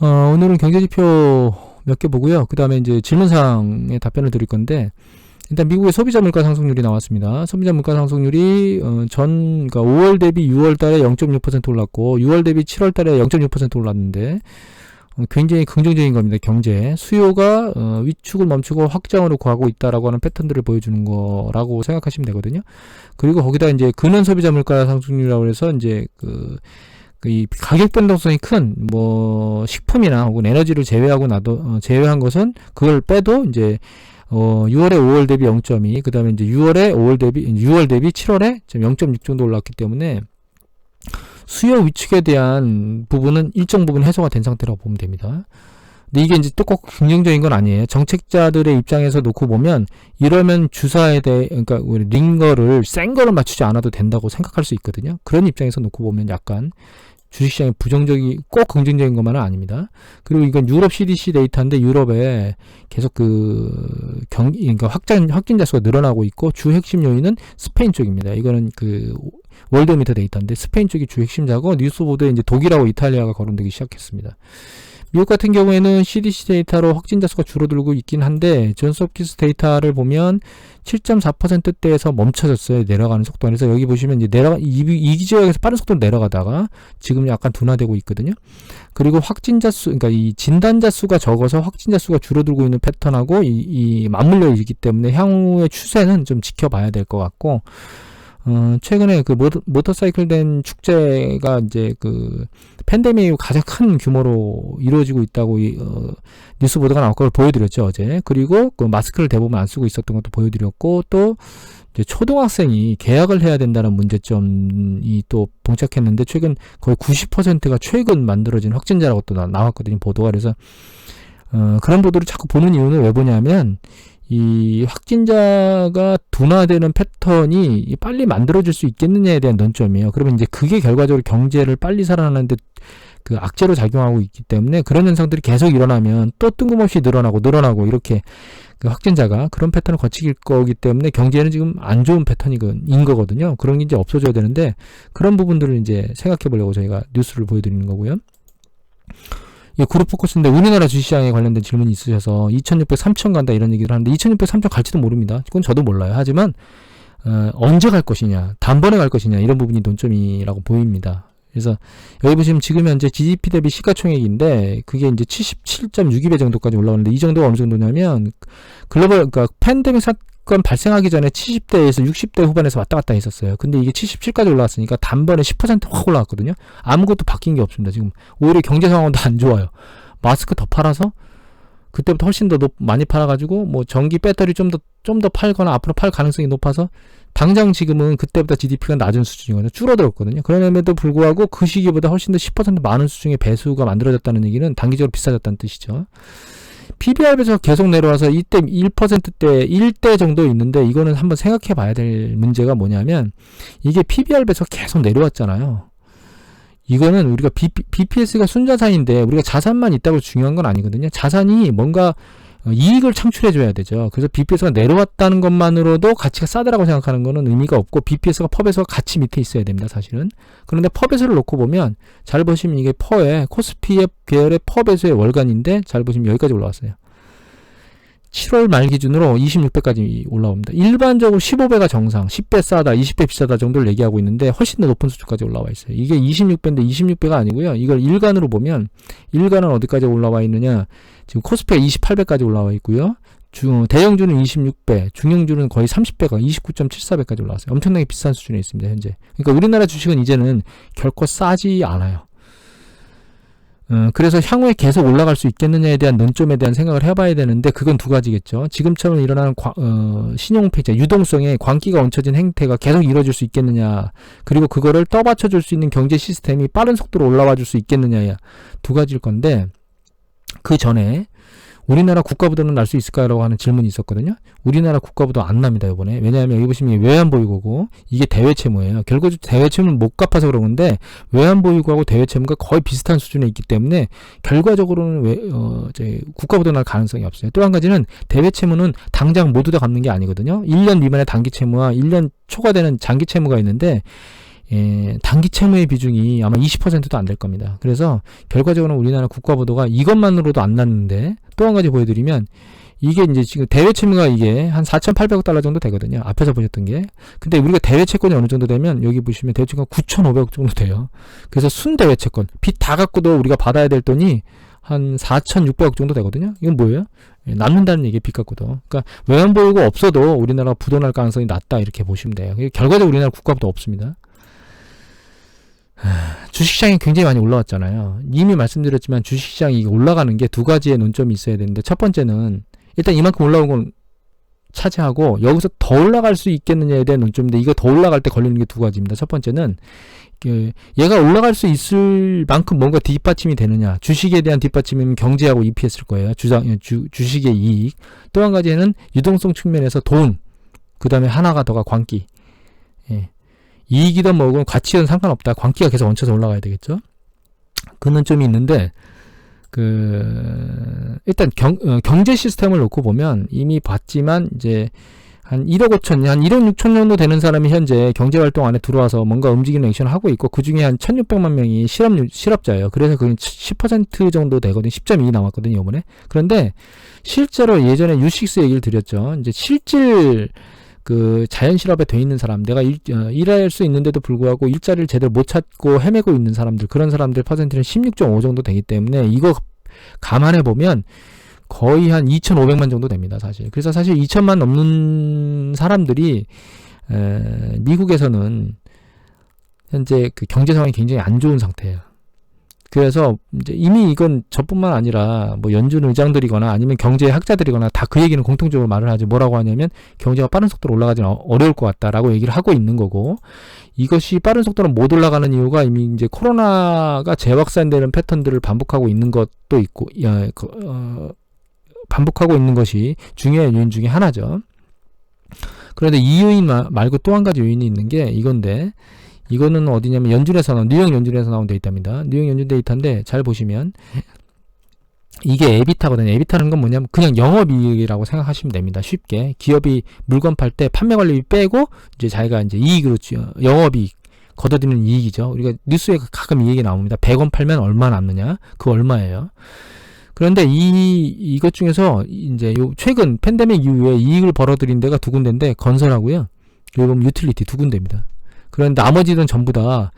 어, 오늘은 경제지표 몇 개 보고요. 그 다음에 이제 질문사항에 답변을 드릴 건데, 일단 미국의 소비자 물가 상승률이 나왔습니다. 소비자 물가 상승률이 어, 전 그러니까 5월 대비 6월 달에 0.6% 올랐고 6월 대비 7월 달에 0.6% 올랐는데 어, 굉장히 긍정적인 겁니다. 경제 수요가 어, 위축을 멈추고 확장으로 가고 있다라고 하는 패턴들을 보여주는 거라고 생각하시면 되거든요. 그리고 거기다 이제 근원 소비자 물가 상승률이라고 해서 이제 그 이 가격 변동성이 큰 뭐 식품이나 혹은 에너지를 제외하고 나도 어, 제외한 것은 그걸 빼도 이제 어 6월에 5월 대비 0.2, 그 다음에 이제 6월에 5월 대비 6월 대비 7월에 지금 0.6 정도 올랐기 때문에 수요 위축에 대한 부분은 일정 부분 해소가 된 상태라고 보면 됩니다. 근데 이게 이제 또꼭 긍정적인 건 아니에요. 정책자들의 입장에서 놓고 보면 이러면 주사에 대해 그러니까 우리 링거를 센 거를 맞추지 않아도 된다고 생각할 수 있거든요. 그런 입장에서 놓고 보면 약간 주식시장이 부정적이 꼭 긍정적인 것만은 아닙니다. 그리고 이건 유럽 CDC 데이터인데 유럽에 계속 그 경기 그러니까 확장 확진자 수가 늘어나고 있고 주 핵심 요인은 스페인 쪽입니다. 이거는 그 월드미터 데이터인데 스페인 쪽이 주 핵심자고 뉴스 보도에 이제 독일하고 이탈리아가 거론되기 시작했습니다. 미국 같은 경우에는 CDC 데이터로 확진자 수가 줄어들고 있긴 한데 존스홉키스 데이터를 보면 7.4%대에서 멈춰졌어요. 내려가는 속도 안에서 여기 보시면 이제 내려가 이, 이 지역에서 빠른 속도로 내려가다가 지금 약간 둔화되고 있거든요. 그리고 확진자 수 그러니까 이 진단자 수가 적어서 확진자 수가 줄어들고 있는 패턴하고 이, 이 맞물려 있기 때문에 향후의 추세는 좀 지켜봐야 될 것 같고 어, 최근에 그 모터, 모터사이클 된 축제가 이제 그 팬데믹 가장 큰 규모로 이루어지고 있다고 이, 어, 뉴스 보도가 나올 걸 보여드렸죠 어제. 그리고 그 마스크를 대부분 안 쓰고 있었던 것도 보여드렸고 또 이제 초등학생이 계약을 해야 된다는 문제점이 또 봉착했는데 최근 거의 90%가 최근 만들어진 확진자라고 또 나, 나왔거든요 보도가 그래서 어, 그런 보도를 자꾸 보는 이유는 왜 보냐면 이 확진자가 둔화되는 패턴이 빨리 만들어질 수 있겠느냐에 대한 논점이에요. 그러면 이제 그게 결과적으로 경제를 빨리 살아나는데 그 악재로 작용하고 있기 때문에 그런 현상들이 계속 일어나면 또 뜬금없이 늘어나고 늘어나고 이렇게 그 확진자가 그런 패턴을 거칠 거기 때문에 경제는 지금 안 좋은 패턴인 거거든요. 그런 게 이제 없어져야 되는데 그런 부분들을 이제 생각해 보려고 저희가 뉴스를 보여드리는 거고요. 이 그룹 포커스인데 우리나라 주식시장에 관련된 질문이 있으셔서 2600, 3000 간다 이런 얘기를 하는데 2600, 3000 갈지도 모릅니다. 그건 저도 몰라요. 하지만 어, 언제 갈 것이냐, 단번에 갈 것이냐 이런 부분이 논점이라고 보입니다. 그래서 여기 보시면 지금 현재 GDP 대비 시가총액인데 그게 이제 77.62배 정도까지 올라오는데 이 정도가 어느 정도냐면 글로벌 그러니까 팬데믹 사, 사건 발생하기 전에 70대에서 60대 후반에서 왔다 갔다 했었어요. 근데 이게 77까지 올라왔으니까 단번에 10%확 올라왔거든요. 아무것도 바뀐 게 없습니다. 지금 오히려 경제 상황도 안 좋아요. 마스크 더 팔아서 그때부터 훨씬 더 높, 많이 팔아가지고 뭐 전기 배터리 좀 더 좀 더 팔거나 앞으로 팔 가능성이 높아서 당장 지금은 그때보다 GDP가 낮은 수준이거든요. 줄어들었거든요. 그럼에도 불구하고 그 시기보다 훨씬 더 10% 많은 수준의 배수가 만들어졌다는 얘기는 단기적으로 비싸졌다는 뜻이죠. PBR에서 계속 내려와서 이때 1%대 1대 정도 있는데 이거는 한번 생각해 봐야 될 문제가 뭐냐면 이게 PBR에서 계속 내려왔잖아요. 이거는 우리가 B, BPS가 순자산인데 우리가 자산만 있다고 중요한 건 아니거든요. 자산이 뭔가 어, 이익을 창출해 줘야 되죠. 그래서 BPS가 내려왔다는 것만으로도 가치가 싸다라고 생각하는 거는 의미가 없고 BPS가 펍에서 같이 밑에 있어야 됩니다. 사실은. 그런데 펍에서를 놓고 보면 잘 보시면 이게 퍼의 코스피의 계열의 펍에서의 월간인데 잘 보시면 여기까지 올라왔어요. 7월 말 기준으로 26배까지 올라옵니다. 일반적으로 15배가 정상, 10배 싸다, 20배 비싸다 정도를 얘기하고 있는데 훨씬 더 높은 수준까지 올라와 있어요. 이게 26배인데 26배가 아니고요. 이걸 일간으로 보면 일간은 어디까지 올라와 있느냐? 지금 코스피가 28배까지 올라와 있고요. 중, 대형주는 26배, 중형주는 거의 30배가 29.74배까지 올라왔어요. 엄청나게 비싼 수준에 있습니다, 현재. 그러니까 우리나라 주식은 이제는 결코 싸지 않아요. 어, 그래서 향후에 계속 올라갈 수 있겠느냐에 대한 논점에 대한 생각을 해봐야 되는데 그건 두 가지겠죠. 지금처럼 일어나는 과, 어, 신용폐자 유동성에 광기가 얹혀진 행태가 계속 이루어질 수 있겠느냐 그리고 그거를 떠받쳐줄 수 있는 경제 시스템이 빠른 속도로 올라와 줄 수 있겠느냐야 두 가지일 건데 그 전에 우리나라 국가부도는 날 수 있을까라고 하는 질문이 있었거든요. 우리나라 국가부도 안 납니다, 이번에. 왜냐하면 여기 보시면 외환보유고고 이게 대외채무예요. 결국 대외채무는 못 갚아서 그런 건데 외환보유고하고 대외채무가 거의 비슷한 수준에 있기 때문에 결과적으로는 왜, 어, 이제 국가부도 날 가능성이 없어요. 또 한 가지는 대외채무는 당장 모두 다 갚는 게 아니거든요. 1년 미만의 단기채무와 1년 초과되는 장기채무가 있는데 예, 단기 채무의 비중이 아마 20%도 안 될 겁니다. 그래서 결과적으로 우리나라 국가 보도가 이것만으로도 안 났는데 또 한 가지 보여드리면 이게 이제 지금 대외 채무가 이게 한 4,800억 달러 정도 되거든요. 앞에서 보셨던 게. 근데 우리가 대외 채권이 어느 정도 되면 여기 보시면 대외 채권 9,500억 정도 돼요. 그래서 순 대외 채권 빚 다 갖고도 우리가 받아야 될 돈이 한 4,600억 정도 되거든요. 이건 뭐예요? 예, 남는다는 얘기 빚 갖고도. 그러니까 외환 보유고 없어도 우리나라가 부도날 가능성이 낮다 이렇게 보시면 돼요. 결과적으로 우리나라 국가부도 없습니다. 하, 주식시장이 굉장히 많이 올라왔잖아요. 이미 말씀드렸지만 주식시장이 올라가는 게 두 가지의 논점이 있어야 되는데 첫 번째는 일단 이만큼 올라온 건 차지하고 여기서 더 올라갈 수 있겠느냐에 대한 논점인데 이거 더 올라갈 때 걸리는 게 두 가지입니다. 첫 번째는 그 얘가 올라갈 수 있을 만큼 뭔가 뒷받침이 되느냐 주식에 대한 뒷받침이면 경제하고 EPS일 거예요. 주장 주, 주식의 이익 또 한 가지는 유동성 측면에서 돈 그 다음에 하나가 더가 광기 예. 이익이든 뭐든 가치든 상관없다. 광기가 계속 얹혀서 올라가야 되겠죠. 그 논점이 있는데 그 일단 경, 어, 경제 시스템을 놓고 보면 이미 봤지만 이제 한 1억 5천, 한 1억 6천 정도 되는 사람이 현재 경제 활동 안에 들어와서 뭔가 움직이는 액션을 하고 있고 그 중에 한 1,600만 명이 실업 실업자예요. 그래서 그게 10% 정도 되거든요. 10.2 나왔거든요, 이번에. 그런데 실제로 예전에 U6 얘기를 드렸죠. 이제 실질 그 자연 실업에 돼 있는 사람, 내가 일, 어, 일할 수 있는데도 불구하고 일자리를 제대로 못 찾고 헤매고 있는 사람들, 그런 사람들 퍼센트는 16.5 정도 되기 때문에 이거 감안해 보면 거의 한 2,500만 정도 됩니다, 사실. 그래서 사실 2천만 넘는 사람들이 에, 미국에서는 현재 그 경제 상황이 굉장히 안 좋은 상태예요. 그래서 이제 이미 이건 저뿐만 아니라 뭐 연준 의장들이거나 아니면 경제 학자들이거나 다 그 얘기는 공통적으로 말을 하지 뭐라고 하냐면 경제가 빠른 속도로 올라가지는 어, 어려울 것 같다라고 얘기를 하고 있는 거고 이것이 빠른 속도로 못 올라가는 이유가 이미 이제 코로나가 재확산되는 패턴들을 반복하고 있는 것도 있고 야, 그, 어, 반복하고 있는 것이 중요한 요인 중에 하나죠. 그런데 이 요인 말고 또 한 가지 요인이 있는 게 이건데 이거는 어디냐면 연준에서 나온 뉴욕 연준에서 나온 데이터입니다. 뉴욕 연준 데이터인데 잘 보시면 이게 에비타거든요. 에비타는 건 뭐냐면 그냥 영업이익이라고 생각하시면 됩니다. 쉽게 기업이 물건 팔 때 판매 관리비 빼고 이제 자기가 이제 이익으로 영업이익 걷어들이는 이익이죠. 우리가 뉴스에 가끔 이 얘기 나옵니다. 100원 팔면 얼마 남느냐? 그 얼마예요? 그런데 이 이것 중에서 이제 요 최근 팬데믹 이후에 이익을 벌어들인 데가 두 군데인데 건설하고요. 보면 유틸리티 두 군데입니다. 그런 나머지는 전부 다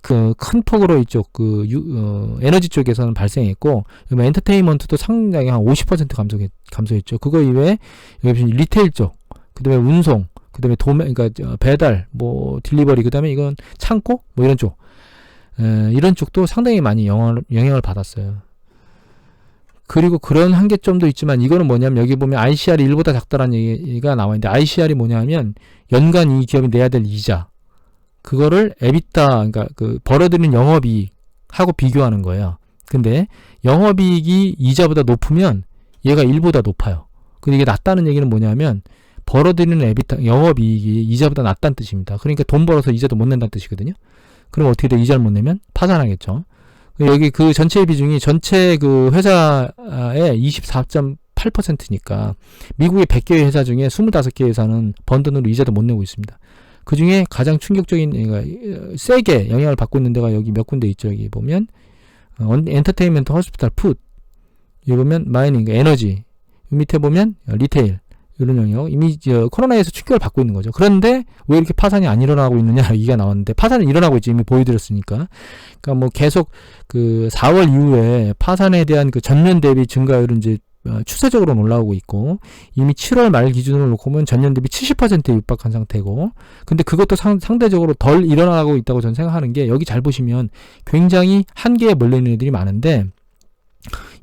그큰 폭으로 이쪽 그 유, 어, 에너지 쪽에서는 발생했고 엔터테인먼트도 상당히 한 50% 감소 감소했죠. 그거 이외에 리테일 쪽, 그다음에 운송, 그다음에 도매 그러니까 배달, 뭐 딜리버리, 그다음에 이건 창고 뭐 이런 쪽. 에, 이런 쪽도 상당히 많이 영향을, 영향을 받았어요. 그리고 그런 한계점도 있지만 이거는 뭐냐면 여기 보면 ICR이 1보다 작다라는 얘기가 나와 있는데 ICR이 뭐냐면 연간 이 기업이 내야 될 이자 그거를 에비타 그러니까 그 벌어들이는 영업이익 하고 비교하는 거예요. 근데 영업이익이 이자보다 높으면 얘가 1보다 높아요. 근데 이게 낮다는 얘기는 뭐냐면 벌어들이는 에비타 영업이익이 이자보다 낮다는 뜻입니다. 그러니까 돈 벌어서 이자도 못 낸다는 뜻이거든요. 그럼 어떻게 돼? 이자를 못 내면 파산하겠죠. 여기 그 전체 비중이 전체 그 회사의 24.8%니까 미국의 100개의 회사 중에 25개 회사는 번 돈으로 이자도 못 내고 있습니다. 그 중에 가장 충격적인, 그러니까 세게 영향을 받고 있는 데가 여기 몇 군데 있죠. 여기 보면, 어, 엔터테인먼트, 허스피탈, 푸드. 여기 보면 마이닝, 에너지. 밑에 보면 리테일. 이런 영역. 이미 저 코로나에서 충격을 받고 있는 거죠. 그런데 왜 이렇게 파산이 안 일어나고 있느냐 얘기가 나왔는데 파산은 일어나고 있지 이미 보여드렸으니까. 그러니까 뭐 계속 그 4월 이후에 파산에 대한 그 전년 대비 증가율은 이제 어, 추세적으로 올라오고 있고 이미 7월 말 기준으로 놓고 보면 전년 대비 70%에 육박한 상태고 근데 그것도 상, 상대적으로 덜 일어나고 있다고 저는 생각하는 게 여기 잘 보시면 굉장히 한계에 몰려있는 애들이 많은데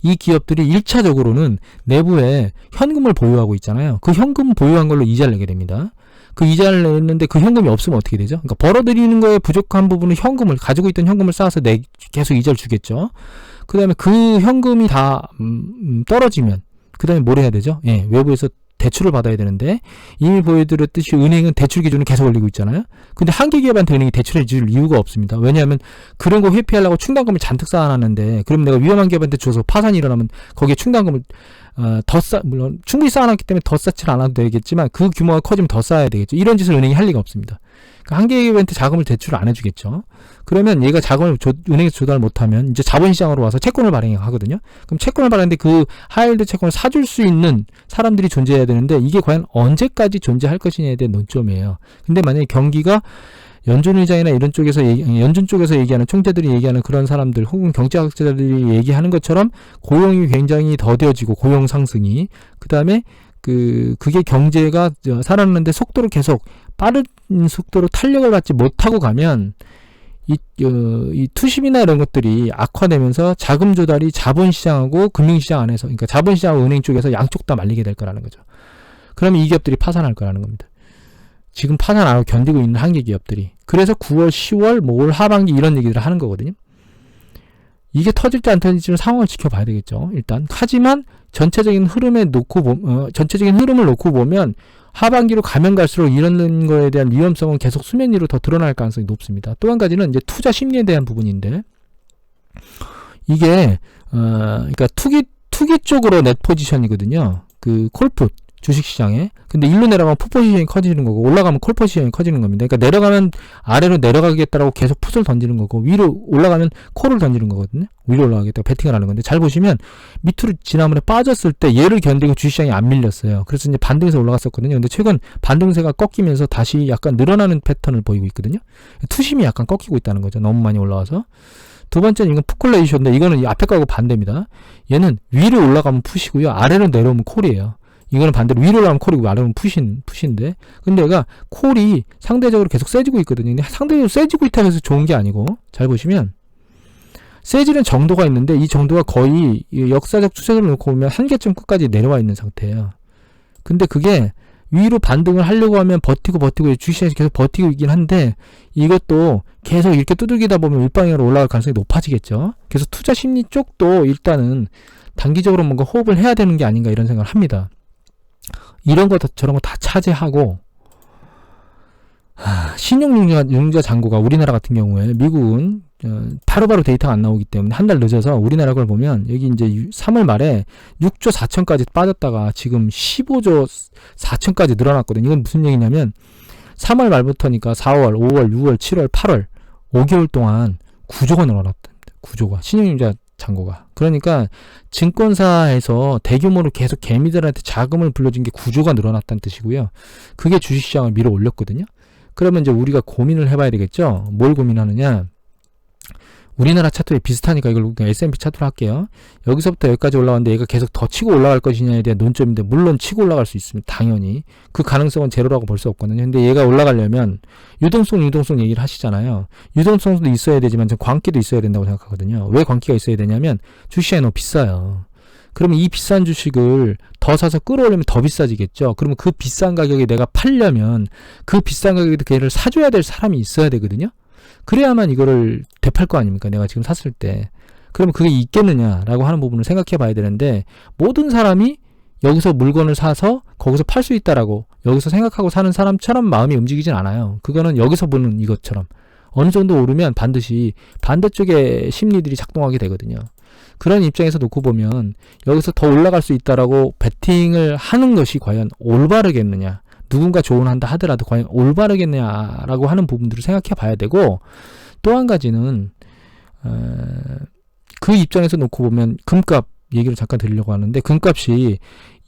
이 기업들이 1차적으로는 내부에 현금을 보유하고 있잖아요. 그 현금 보유한 걸로 이자를 내게 됩니다. 그 이자를 냈는데 그 현금이 없으면 어떻게 되죠? 그러니까 벌어들이는 거에 부족한 부분은 현금을 가지고 있던 현금을 쌓아서 내 계속 이자를 주겠죠. 그 다음에 그 현금이 다 음, 음, 떨어지면 그 다음에 뭘 해야 되죠? 예, 외부에서 대출을 받아야 되는데 이미 보여드렸듯이 은행은 대출 기준을 계속 올리고 있잖아요. 근데 한계 기업한테 은행이 대출해 줄 이유가 없습니다. 왜냐하면 그런 거 회피하려고 충당금을 잔뜩 쌓아놨는데 그럼 내가 위험한 기업한테 줘서 파산이 일어나면 거기에 충당금을 어, 더 쌓, 물론 충분히 쌓아놨기 때문에 더 쌓지 않아도 되겠지만 그 규모가 커지면 더 쌓아야 되겠죠. 이런 짓을 은행이 할 리가 없습니다. 그러니까 한 기업한테 자금을 대출 안 해주겠죠. 그러면 얘가 자금을 조, 은행에서 조달 못하면 이제 자본시장으로 와서 채권을 발행하거든요. 그럼 채권을 발행하는데 그 하이힐드 채권을 사줄 수 있는 사람들이 존재해야 되는데 이게 과연 언제까지 존재할 것이냐에 대한 논점이에요. 근데 만약에 경기가 연준 의장이나 이런 쪽에서 얘기, 연준 쪽에서 얘기하는 총재들이 얘기하는 그런 사람들 혹은 경제학자들이 얘기하는 것처럼 고용이 굉장히 더뎌지고 고용 상승이 그 다음에 그 그게 경제가 살아나는데 속도를 계속 빠른 속도로 탄력을 받지 못하고 가면 이, 어, 이 투심이나 이런 것들이 악화되면서 자금 조달이 자본시장하고 금융시장 안에서 그러니까 자본시장하고 은행 쪽에서 양쪽 다 말리게 될 거라는 거죠. 그러면 이 기업들이 파산할 거라는 겁니다. 지금 파산 안 하고 견디고 있는 한계 기업들이. 그래서 9월, 10월, 뭐 올 하반기 이런 얘기들을 하는 거거든요. 이게 터질지 안 터질지는 상황을 지켜봐야 되겠죠. 일단. 하지만 전체적인 흐름에 놓고 보, 어, 전체적인 흐름을 놓고 보면 하반기로 가면 갈수록 이런 거에 대한 위험성은 계속 수면 위로 더 드러날 가능성이 높습니다. 또 한 가지는 이제 투자 심리에 대한 부분인데 이게 어 그러니까 투기 투기 쪽으로 넷 포지션이거든요. 그 콜풋 주식시장에. 근데 일로 내려가면 풋 포지션이 커지는 거고 올라가면 콜 포지션이 커지는 겁니다. 그러니까 내려가면 아래로 내려가겠다라고 계속 풋을 던지는 거고 위로 올라가면 콜을 던지는 거거든요. 위로 올라가겠다고 베팅을 하는 건데 잘 보시면 밑으로 지난번에 빠졌을 때 얘를 견디고 주식시장이 안 밀렸어요. 그래서 이제 반등해서 올라갔었거든요. 근데 최근 반등세가 꺾이면서 다시 약간 늘어나는 패턴을 보이고 있거든요. 투심이 약간 꺾이고 있다는 거죠. 너무 많이 올라와서. 두 번째는 이건 푸클레이션인데 이거는 앞에 거하고 반대입니다. 얘는 위로 올라가면 푸시고요. 아래로 내려오면 콜이에요. 이거는 반대로 위로 가면 콜이고 아래로 푸신, 푸신데. 근데 얘가 콜이 상대적으로 계속 세지고 있거든요. 근데 상대적으로 세지고 있다고 해서 좋은 게 아니고, 잘 보시면, 세지는 정도가 있는데, 이 정도가 거의 역사적 추세를 놓고 보면 한계점 끝까지 내려와 있는 상태예요. 근데 그게 위로 반등을 하려고 하면 버티고 버티고 주식시장에서 계속 버티고 있긴 한데 이것도 계속 이렇게 두들기다 보면 일방향으로 올라갈 가능성이 높아지겠죠. 그래서 투자 심리 쪽도 일단은 단기적으로 뭔가 호흡을 해야 되는 게 아닌가 이런 생각을 합니다. 이런 거 저런 거 다 차지하고 신용융자 잔고가 우리나라 같은 경우에 미국은 어, 바로 바로 데이터가 안 나오기 때문에 한 달 늦어서 우리나라 걸 보면 여기 이제 3월 말에 6조 4천까지 빠졌다가 지금 15조 4천까지 늘어났거든요. 이건 무슨 얘기냐면 3월 말부터니까 4월, 5월, 6월, 7월, 8월 5개월 동안 9조가 늘어났답니다. 9조가 신용융자 잔고가. 그러니까 증권사에서 대규모로 계속 개미들한테 자금을 불러준 게 구조가 늘어났다는 뜻이고요. 그게 주식시장을 밀어 올렸거든요. 그러면 이제 우리가 고민을 해봐야 되겠죠. 뭘 고민하느냐. 우리나라 차트에 비슷하니까 이걸 S&P 차트로 할게요. 여기서부터 여기까지 올라왔는데 얘가 계속 더 치고 올라갈 것이냐에 대한 논점인데 물론 치고 올라갈 수 있습니다. 당연히. 그 가능성은 제로라고 볼 수 없거든요. 근데 얘가 올라가려면 유동성 유동성 얘기를 하시잖아요. 유동성도 있어야 되지만 전 광기도 있어야 된다고 생각하거든요. 왜 광기가 있어야 되냐면 주식시장이 너무 비싸요. 그러면 이 비싼 주식을 더 사서 끌어올리면 더 비싸지겠죠. 그러면 그 비싼 가격에 내가 팔려면 그 비싼 가격에 걔를 사줘야 될 사람이 있어야 되거든요. 그래야만 이거를 되팔 거 아닙니까? 내가 지금 샀을 때. 그러면 그게 있겠느냐라고 하는 부분을 생각해 봐야 되는데 모든 사람이 여기서 물건을 사서 거기서 팔 수 있다라고 여기서 생각하고 사는 사람처럼 마음이 움직이진 않아요. 그거는 여기서 보는 이것처럼 어느 정도 오르면 반드시 반대쪽의 심리들이 작동하게 되거든요. 그런 입장에서 놓고 보면 여기서 더 올라갈 수 있다라고 베팅을 하는 것이 과연 올바르겠느냐. 누군가 조언한다 하더라도 과연 올바르겠냐라고 하는 부분들을 생각해 봐야 되고 또 한 가지는 어, 그 입장에서 놓고 보면 금값 얘기를 잠깐 드리려고 하는데 금값이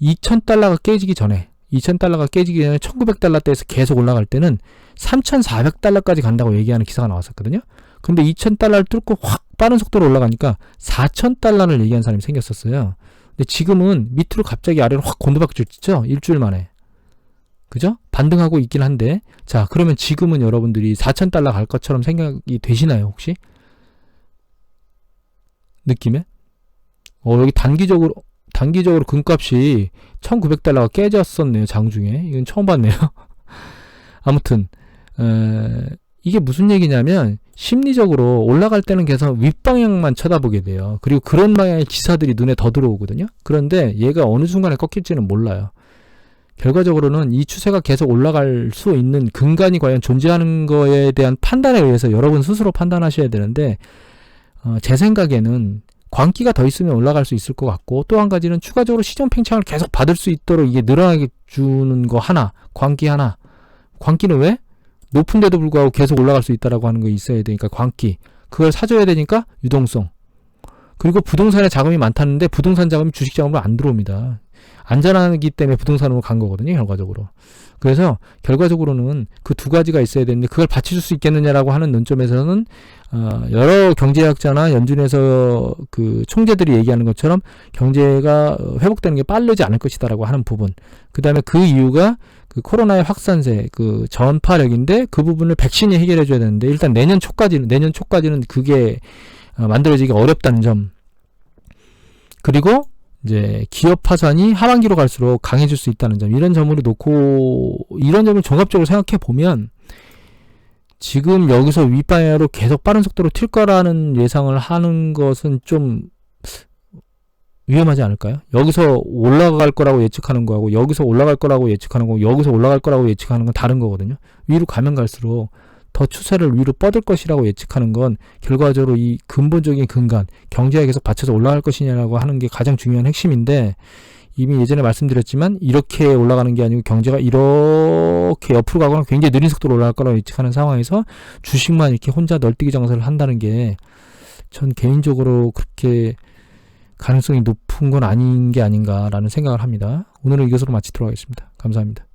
2,000달러가 깨지기 전에 2,000달러가 깨지기 전에 1,900달러대에서 계속 올라갈 때는 3,400달러까지 간다고 얘기하는 기사가 나왔었거든요. 근데 2,000달러를 뚫고 확 빠른 속도로 올라가니까 4,000달러를 얘기한 사람이 생겼었어요. 근데 지금은 밑으로 갑자기 아래로 확 곤두박질 치죠? 일주일 만에. 그죠? 반등하고 있긴 한데 자 그러면 지금은 여러분들이 4,000달러 갈 것처럼 생각이 되시나요 혹시? 느낌에? 어 여기 단기적으로 단기적으로 금값이 1,900달러가 깨졌었네요 장중에 이건 처음 봤네요 아무튼 에, 이게 무슨 얘기냐면 심리적으로 올라갈 때는 계속 윗방향만 쳐다보게 돼요 그리고 그런 방향의 기사들이 눈에 더 들어오거든요 그런데 얘가 어느 순간에 꺾일지는 몰라요 결과적으로는 이 추세가 계속 올라갈 수 있는 근간이 과연 존재하는 거에 대한 판단에 의해서 여러분 스스로 판단하셔야 되는데 어, 제 생각에는 광기가 더 있으면 올라갈 수 있을 것 같고 또 한 가지는 추가적으로 시장 팽창을 계속 받을 수 있도록 이게 늘어나게 주는 거 하나 광기 하나 광기는 왜? 높은데도 불구하고 계속 올라갈 수 있다라고 하는 거 있어야 되니까 광기 그걸 사줘야 되니까 유동성 그리고 부동산에 자금이 많다는데 부동산 자금이 주식 자금으로 안 들어옵니다. 안전하기 때문에 부동산으로 간 거거든요, 결과적으로. 그래서 결과적으로는 그 두 가지가 있어야 되는데 그걸 받쳐줄 수 있겠느냐라고 하는 논점에서는 어, 여러 경제학자나 연준에서 그 총재들이 얘기하는 것처럼 경제가 어, 회복되는 게 빠르지 않을 것이다라고 하는 부분. 그 다음에 그 이유가 그 코로나의 확산세, 그 전파력인데 그 부분을 백신이 해결해 줘야 되는데 일단 내년 초까지는 내년 초까지는 그게 어, 만들어지기 어렵다는 점. 그리고 이제 기업 파산이 하반기로 갈수록 강해질 수 있다는 점. 이런 점으로 놓고 이런 점을 종합적으로 생각해 보면 지금 여기서 윗방향으로 계속 빠른 속도로 튈 거라는 예상을 하는 것은 좀 위험하지 않을까요? 여기서 올라갈 거라고 예측하는 거하고 여기서 올라갈 거라고 예측하는 거고 여기서 올라갈 거라고 예측하는 건 다른 거거든요. 위로 가면 갈수록 더 추세를 위로 뻗을 것이라고 예측하는 건 결과적으로 이 근본적인 근간 계속 받쳐서 올라갈 것이냐라고 하는 게 가장 중요한 핵심인데 이미 예전에 말씀드렸지만 이렇게 올라가는 게 아니고 경제가 이렇게 옆으로 가거나 굉장히 느린 속도로 올라갈 거라고 예측하는 상황에서 주식만 이렇게 혼자 널뛰기 장사를 한다는 게 전 개인적으로 그렇게 가능성이 높은 건 아닌 게 아닌가라는 생각을 합니다. 오늘은 이것으로 마치도록 하겠습니다. 감사합니다.